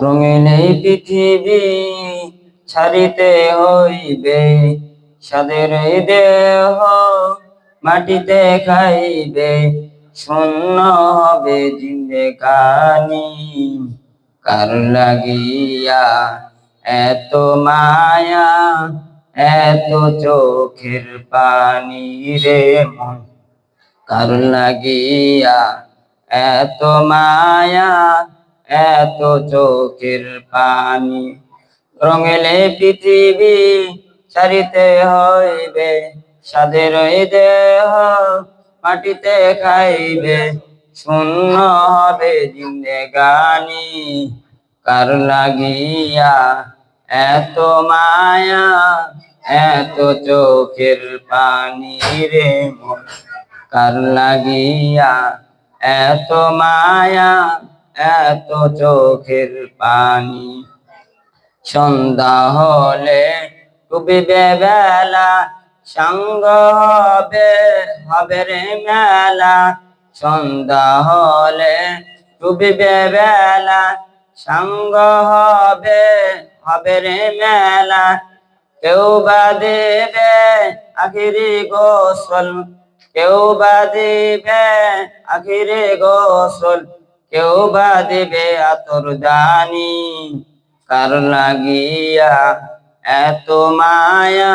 রঙিন এই পৃথিবী, ছাড়িতে হইবে। সাদের দেহ মাটিতে খাইবে। শূন্য হবে জিন্দে কানি কার লাগিয়া এত মায়া, এত চোখের পানি রে মন। কার লাগিয়া এত মায়া, এত চোখের পানি। রঙেলে পৃথিবী ছাড়িতে হইবে সাদের দেহ মাটিতে খাইবে। শূন্য হবে জিন্দেগানি কার লাগিয়া এত মায়া, এত চোখের পানি রে কার লাগিয়া এত মায়া, এত চোখের পানি। সন্ধ্যা হলে ডুবিবে বেলা, সঙ্গ হবে হবে রে মেলা। সন্ধ্যা হলে ডুবিবে বেলা, সঙ্গ হবে হবে রে মেলা। কেউ বা দেবে আখিরি গোসল কেউ বা দিবে আখিরে গোসল, কেউ বা দিবে আতর দানি। কার লাগিয়া এত মায়া,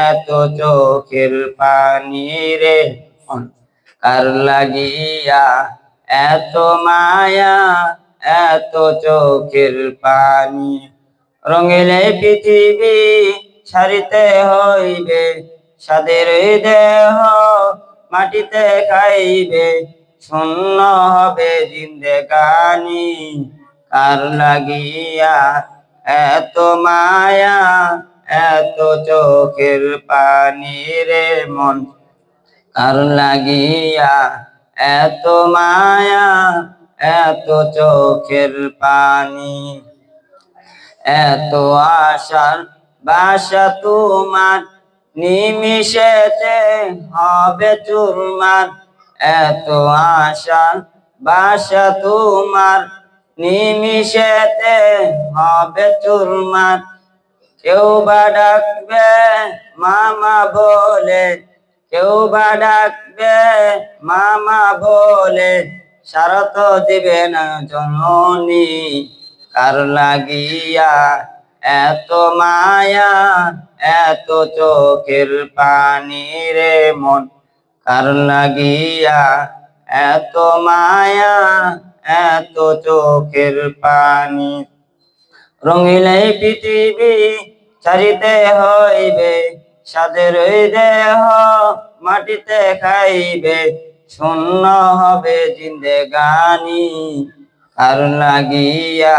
এত চোখের পানি রে কার লাগিয়া এত মায়া, এত চোখের পানি। রঙিলে পৃথিবী ছাড়িতে হইবে সাদের দেহ মাটিতে খাইবে, শূন্য হবে জিন্দে জিন্দেগানি। কার লাগিয়া এত মায়া, এত চোখের পানি রে মন। কার লাগিয়া এত মায়া, এত চোখের পানি। এত আশার বাসা তোমার নিমিশেতে হবে চুরমার, এত আশা বাসা তোমার। নিমিশেতে হবে চুরমার, কেউ বা ডাকবে মামা বলে, কেউ বা ডাকবে মামা বলে, সারা তো দিবে না জননী। কার লাগিয়া এত মায়া, এত চোখের পানি রে মন। কার লাগিয়া এত মায়া, এত চোখের পানি। রঙিলে পৃথিবী চারিতে হইবে সাদের দেহ মাটিতে খাইবে, শূন্য হবে জিন্দেগানি। কার লাগিয়া